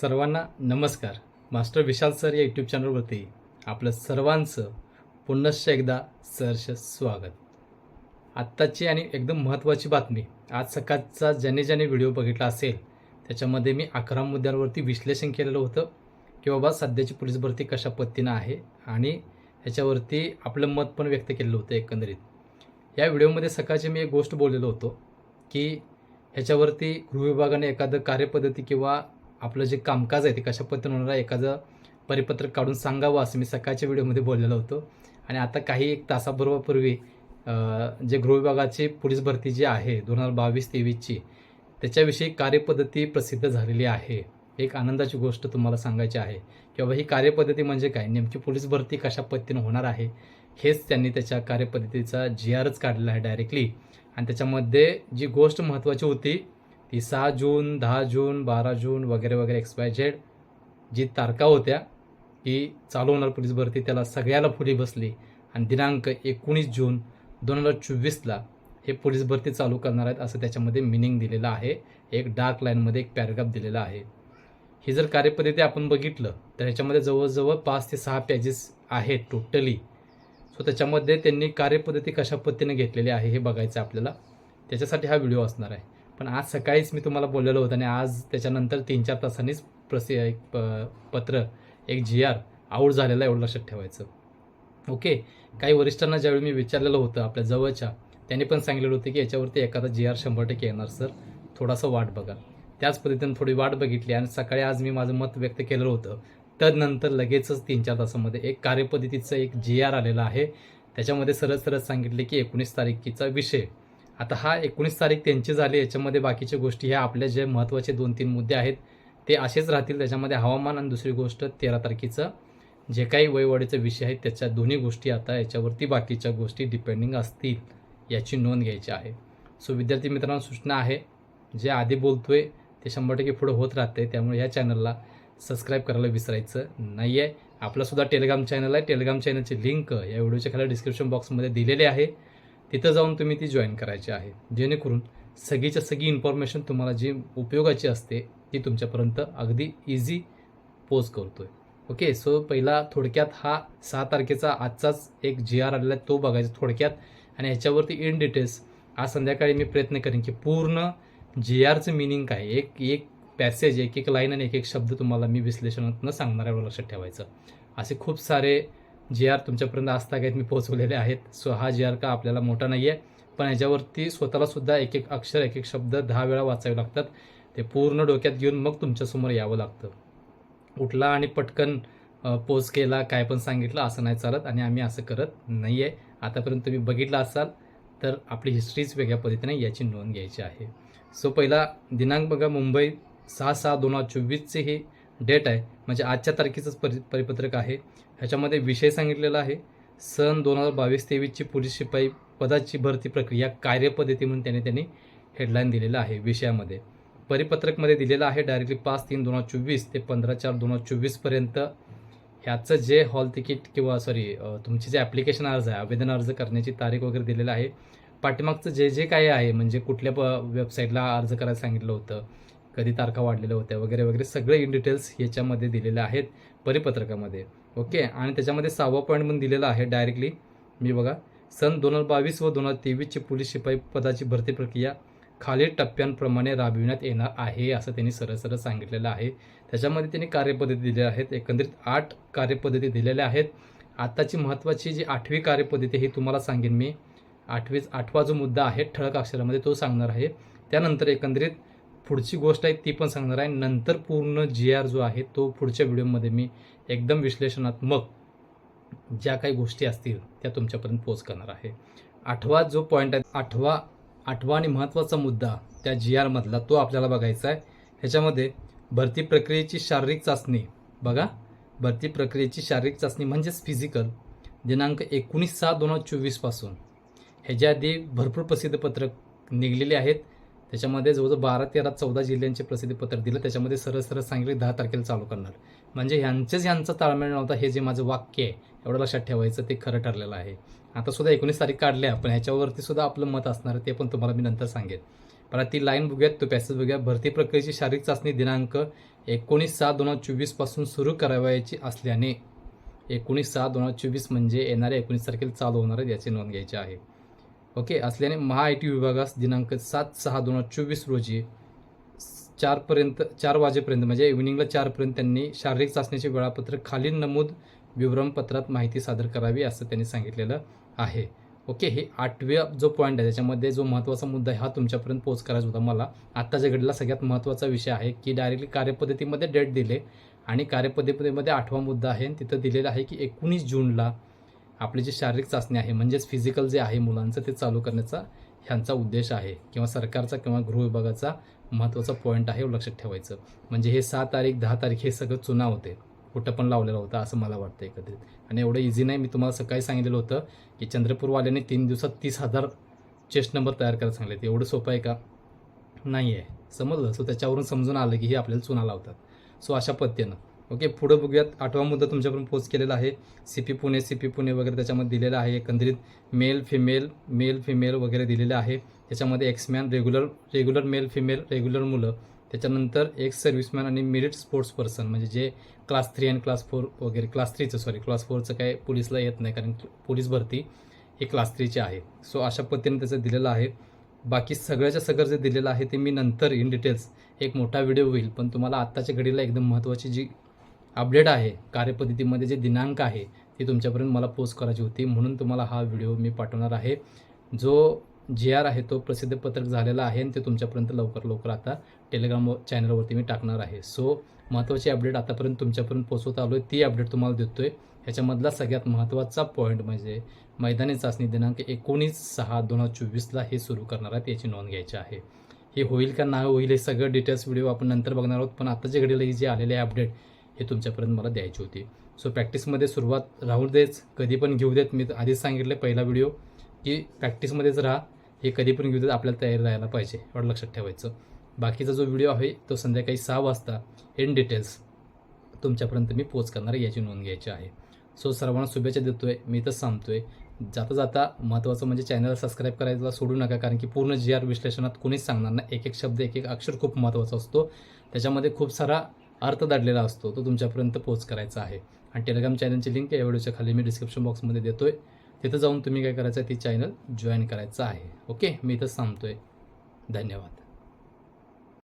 सर्वांना नमस्कार. Master Vishal sir या यूट्यूब चॅनलवरती आपलं सर्वांचं पुनश्च एकदा सहर्ष स्वागत. आत्ताची आणि एकदम महत्त्वाची बातमी आज सकाळचा ज्याने ज्याने व्हिडिओ बघितला असेल त्याच्यामध्ये मी अकरा मुद्द्यांवरती विश्लेषण केलेलं होतं की बाबा सध्याची पोलीस भरती कशा पद्धतीनं आहे आणि ह्याच्यावरती आपलं मत पण व्यक्त केलेलं होतं एकंदरीत. या व्हिडिओमध्ये सकाळची मी एक गोष्ट बोललेलो होतो की ह्याच्यावरती गृहविभागाने एखादं कार्यपद्धती किंवा आपलं जे कामकाज आहे ते कशा पद्धतीने होणार आहे एखादं परिपत्रक काढून सांगावं असं मी सकाळच्या व्हिडिओमध्ये बोललेलो होतो. आणि आता काही एक तासाबरोबरपूर्वी जे गृहविभागाची पोलीस भरती जी आहे दोन हजार बावीस तेवीसची त्याच्याविषयी कार्यपद्धती प्रसिद्ध झालेली आहे. एक आनंदाची गोष्ट तुम्हाला सांगायची आहे की बाबा ही कार्यपद्धती म्हणजे काय? नेमकी पोलीस भरती कशा पद्धतीनं होणार आहे? हेच त्यांनी त्याच्या कार्यपद्धतीचा जी आरच काढलेला आहे डायरेक्टली आणि त्याच्यामध्ये जी गोष्ट महत्त्वाची होती ती सहा जून दहा जून बारा जून वगैरे वगैरे एक्स वाय झेड जी तारखा होत्या की चालू होणार पोलीस भरती. त्याला सगळ्याला फुली बसली आणि दिनांक एकोणीस जून दोन हजार चोवीसला हे पोलीस भरती चालू करणार आहेत असं त्याच्यामध्ये मिनिंग दिलेलं आहे. एक डार्क लाईनमध्ये एक पॅराग्राफ दिलेला आहे. ही जर कार्यपद्धती आपण बघितलं तर ह्याच्यामध्ये जवळजवळ पाच ते सहा पेजेस आहेत टोटली सो त्याच्यामध्ये त्यांनी कार्यपद्धती कशा पद्धतीने घेतलेली आहे हे बघायचं आपल्याला. त्याच्यासाठी हा व्हिडिओ असणार आहे. पण आज सकाळीच मी तुम्हाला बोललेलो होतं आणि आज त्याच्यानंतर तीन चार तासांनीच प्रसि एक प- पत्र एक जी आर आऊट झालेला एवढं लक्षात ठेवायचं. ओके काही वरिष्ठांना ज्यावेळी मी विचारलेलं होतं आपल्या जवळच्या त्यांनी पण सांगितलेलं होतं की याच्यावरती एखादा जी आर शंभर टक्के येणार सर थोडासा वाट बघा. त्याच पद्धतीने थोडी वाट बघितली आणि सकाळी आज मी माझं मत व्यक्त केलेलं होतं. तदनंतर लगेचच तीन चार तासामध्ये एक कार्यपद्धतीचं एक जी आर आलेला आहे. त्याच्यामध्ये सरळ सरळ सांगितले की एकोणीस तारखेचा विषय. आता हा एकोणीस तारीख त्यांची झाली याच्यामध्ये बाकीच्या गोष्टी ह्या आपल्या जे महत्त्वाचे दोन तीन मुद्दे आहेत ते असेच राहतील. त्याच्यामध्ये हवामान आणि दुसरी गोष्ट तेरा तारखेचं जे काही वयवाढीचे विषय आहेत त्याच्या दोन्ही गोष्टी आता याच्यावरती बाकीच्या गोष्टी डिपेंडिंग असतील याची नोंद घ्यायची आहे. सो विद्यार्थी मित्रांनो सूचना आहे जे आधी बोलतो आहे ते शंभर टक्के पुढे होत राहते त्यामुळे या चॅनलला सबस्क्राईब करायला विसरायचं नाही आहे आपलासुद्धा टेलिग्राम चॅनल आहे. टेलिग्राम चॅनलची लिंक या व्हिडिओच्या खाली डिस्क्रिप्शन बॉक्समध्ये दिलेली आहे. तिथं जाऊन तुम्ही ती जॉईन करायची आहे. जेणेकरून सगळीच्या सगळी इन्फॉर्मेशन तुम्हाला जी उपयोगाची असते ती तुमच्यापर्यंत अगदी इझी पोच आहे ओके सो पहिला थोडक्यात हा सहा तारखेचा आजचाच एक जी आर आलेला आहे तो बघायचा थोडक्यात. आणि ह्याच्यावरती इन डिटेल्स आज संध्याकाळी मी प्रयत्न करेन की पूर्ण जी आरचं मिनिंग काय एक एक पॅसेज एक एक लाईन आणि एक एक शब्द तुम्हाला मी विश्लेषणातून सांगणार आहे लक्षात ठेवायचं. असे खूप सारे जे आर तुमच्यापर्यंत आजतागायत मी पोहोचवलेले आहेत. सो हा जी आर का आपल्याला मोठा नाही आहे पण ह्याच्यावरती स्वतःला सुद्धा एक एक अक्षर एक एक शब्द दहा वेळा वाचावे लागतात. ते पूर्ण डोक्यात घेऊन मग तुमच्यासमोर यावं लागतं. उठला आणि पटकन पोज केला काय पण सांगितलं असं नाही चालत आणि आम्ही असं करत नाही आहे आतापर्यंत तुम्ही बघितलं असाल तर आपली हिस्ट्रीच वेगळ्या पद्धतीने याची नोंद घ्यायची आहे. सो पहिला दिनांक बघा मुंबई सहा सहा दोन हजार चोवीसचे हे डेट आहे म्हणजे आजच्या तारखेचंच परि परिपत्रक आहे. ह्याच्यामध्ये विषय सांगितलेला आहे सन दोन हजार बावीस तेवीसची पोलीस शिपाई पदाची भरती प्रक्रिया कार्यपद्धती म्हणून त्याने त्यांनी हेडलाईन दिलेलं आहे विषयामध्ये. परिपत्रकमध्ये दिलेलं आहे डायरेक्टली पाच तीन दोन हजार चोवीस ते पंधरा चार दोन हजार चोवीसपर्यंत ह्याचं जे हॉल तिकीट किंवा सॉरी तुमचे जे ॲप्लिकेशन अर्ज आहे आवेदन अर्ज करण्याची तारीख वगैरे दिलेलं आहे. पाठीमागचं जे जे काय आहे म्हणजे कुठल्या प वेबसाईटला अर्ज करायला सांगितलं होतं कधी तारखा वाढलेल्या होत्या वगैरे वगैरे सगळे इन डिटेल्स याच्यामध्ये दिलेले आहेत परिपत्रकामध्ये. ओके आणि त्याच्यामध्ये सहावा पॉईंट पण दिलेला आहे डायरेक्टली मी बघा सन दोन हजार बावीस व दोन हजार तेवीसची पोलीस शिपाई पदाची भरती प्रक्रिया खालील टप्प्यांप्रमाणे राबविण्यात येणार आहे असं त्यांनी सरळ सरळ सांगितलेलं आहे. त्याच्यामध्ये त्यांनी कार्यपद्धती दिलेल्या आहेत एकंदरीत आठ कार्यपद्धती दिलेल्या आहेत. आत्ताची महत्त्वाची जी आठवी कार्यपद्धती ही तुम्हाला सांगेन मी. आठवीच आठवा जो मुद्दा आहे ठळक अक्षरामध्ये तो सांगणार आहे. त्यानंतर एकंदरीत पुढची गोष्ट आहे ती पण सांगणार आहे. नंतर पूर्ण जी आर जो आहे तो पुढच्या व्हिडिओमध्ये मी एकदम विश्लेषणात्मक ज्या काही गोष्टी असतील त्या तुमच्यापर्यंत पोच करणार आहे. आठवा जो पॉईंट आहे आठवा आठवा आणि महत्त्वाचा मुद्दा त्या जी आरमधला तो आपल्याला बघायचा आहे. ह्याच्यामध्ये भरती प्रक्रियेची शारीरिक चाचणी बघा. भरती प्रक्रियेची शारीरिक चाचणी म्हणजेच फिजिकल दिनांक एकोणीस सहा दोन हजार चोवीसपासून ह्याच्या आधी भरपूर प्रसिद्धपत्रक निघलेले आहेत. त्याच्यामध्ये जवळजवळ बारा तेरा चौदा जिल्ह्यांचे प्रसिद्धीपत्र दिलं. त्याच्यामध्ये सरळ सरळ सांगितले दहा तारखेला चालू करणार. म्हणजे ह्यांचेच यांचा ताळमेळ नव्हता. हे जे माझं वाक्य आहे एवढं लक्षात ठेवायचं ते खरं ठरलेलं आहे. आता सुद्धा एकोणीस तारीख काढल्या पण ह्याच्यावरती सुद्धा आपलं मत असणार आहे ते पण तुम्हाला मी नंतर सांगेन. पण ती लाईन बघूयात तो पॅसेज बघूया भरती प्रक्रियेची शारीरिक चाचणी दिनांक एकोणीस सहा दोन हजार चोवीसपासून सुरू करावयाची असल्याने एकोणीस सहा दोन हजार चोवीस म्हणजे येणाऱ्या एकोणीस तारखेला चालू होणार आहे याची नोंद घ्यायची आहे. ओके असल्याने महा आय टी विभागास दिनांक सात सहा दोन हजार चोवीस रोजी चारपर्यंत चार वाजेपर्यंत म्हणजे इव्हिनिंगला चारपर्यंत त्यांनी शारीरिक चाचणीचे वेळापत्रक खालील नमूद विवरणपत्रात माहिती सादर करावी असं त्यांनी सांगितलेलं आहे. ओके हे आठव्या जो पॉईंट आहे त्याच्यामध्ये जो महत्त्वाचा मुद्दा आहे हा तुमच्यापर्यंत पोच करायचा होता मला. आत्ताच्या घडीला सगळ्यात महत्त्वाचा विषय आहे की डायरेक्टली कार्यपद्धतीमध्ये डेट दिले आणि कार्यपद्धतीमध्ये आठवा मुद्दा आहे तिथं दिलेला आहे की एकोणीस जूनला आपली जी शारीरिक चाचणी आहे म्हणजेच फिजिकल जे आहे मुलांचं ते चालू करण्याचा ह्यांचा उद्देश आहे. किंवा सरकारचा किंवा गृह विभागाचा महत्त्वाचा पॉईंट आहे हे लक्षात ठेवायचं. म्हणजे हे सहा तारीख दहा तारीख हे सगळं चुना होते. कुठं पण लावलेलं होतं असं मला वाटतं एकत्रित. आणि एवढं इझी नाही मी तुम्हाला सकाळी सांगितलेलं होतं की चंद्रपूरवाल्याने तीन दिवसात तीस हजार चेस्ट नंबर तयार करायला सांगले एवढं सोपं आहे का? नाही आहे समजलं? सो त्याच्यावरून समजून आलं की हे आपल्याला चुना लावतात. सो अशा पद्धतीनं. ओके पुढं बघूयात. आठवा मुद्दा तुमच्याकडून पोस्ट केलेला आहे. C P Pune C P Pune वगैरे त्याच्यामध्ये दिलेलं आहे. एकंदरीत मेल फिमेल मेल फिमेल वगैरे दिलेलं आहे. त्याच्यामध्ये exman regular regular male female regular मुलं. त्याच्यानंतर एक सर्व्हिसमॅन आणि मेरिट स्पोर्ट्स पर्सन म्हणजे जे क्लास थ्री आणि क्लास फोर वगैरे क्लास थ्रीचं सॉरी क्लास फोरचं काय पोलीसला येत नाही कारण पोलीस भरती हे क्लास थ्रीची आहे. सो अशा पद्धतीने त्याचं दिलेलं आहे. बाकी सगळ्याच्या सगळं जे दिलेलं आहे ते मी नंतर इन डिटेल्स एक मोठा व्हिडिओ होईल पण तुम्हाला आत्ताच्या घडीला एकदम महत्त्वाची जी अपडेट आहे कार्यपद्धतीमध्ये जे दिनांक आहे ती तुमच्यापर्यंत मला पोस्ट करायची होती. म्हणून तुम्हाला हा व्हिडिओ मी पाठवणार आहे. जो जी आर आहे तो प्रसिद्ध पत्रक झालेला आहे आणि ते तुमच्यापर्यंत लवकर लवकर आता टेलिग्राम चॅनलवरती मी टाकणार आहे. सो महत्त्वाची अपडेट आतापर्यंत तुमच्यापर्यंत पोचवत आलो आहे ती अपडेट तुम्हाला देतो आहे ह्याच्यामधला सगळ्यात महत्त्वाचा पॉईंट म्हणजे मैदानी चाचणी दिनांक एकोणीस सहा दोन हजार चोवीसला हे सुरू करणार आहे याची नोंद घ्यायची आहे. हे होईल का नाही होईल हे सगळं डिटेल्स व्हिडिओ आपण नंतर बघणार आहोत. पण आताच्या घडीला ही जे आलेले आहे अपडेट हे तुमच्यापर्यंत मला द्यायची होती. सो प्रॅक्टिसमध्ये सुरुवात राहू देच. कधी पण घेऊ देत. मी आधीच सांगितलं पहिला व्हिडिओ की प्रॅक्टिसमध्येच राहा. हे कधी पण घेऊ देत. आपल्याला तयारी राहायला पाहिजे एवढं लक्षात ठेवायचं. बाकीचा जो व्हिडिओ आहे तो संध्याकाळी सहा वाजता इन डिटेल्स तुमच्यापर्यंत मी पोच करणार याची नोंद घ्यायची आहे. सो सर्वांना शुभेच्छा देतो आहे मी तर सांगतो आहे जाता जाता महत्त्वाचं म्हणजे चॅनल सबस्क्राईब करायला सोडू नका कारण की पूर्ण जी आर विश्लेषणात कोणीच सांगणार नाही. एक एक शब्द एक एक अक्षर खूप महत्त्वाचा असतो. त्याच्यामध्ये खूप सारा अर्थ दडलेला असतो तो तुमच्यापर्यंत पोच करायचा आहे. आणि टेलिग्राम चॅनलची लिंक या व्हिडिओच्या खाली मी डिस्क्रिप्शन बॉक्समध्ये देतो आहे तिथं जाऊन तुम्ही काय करायचं आहे ती चॅनल जॉईन करायचं आहे. ओके मी इथंच आहे धन्यवाद.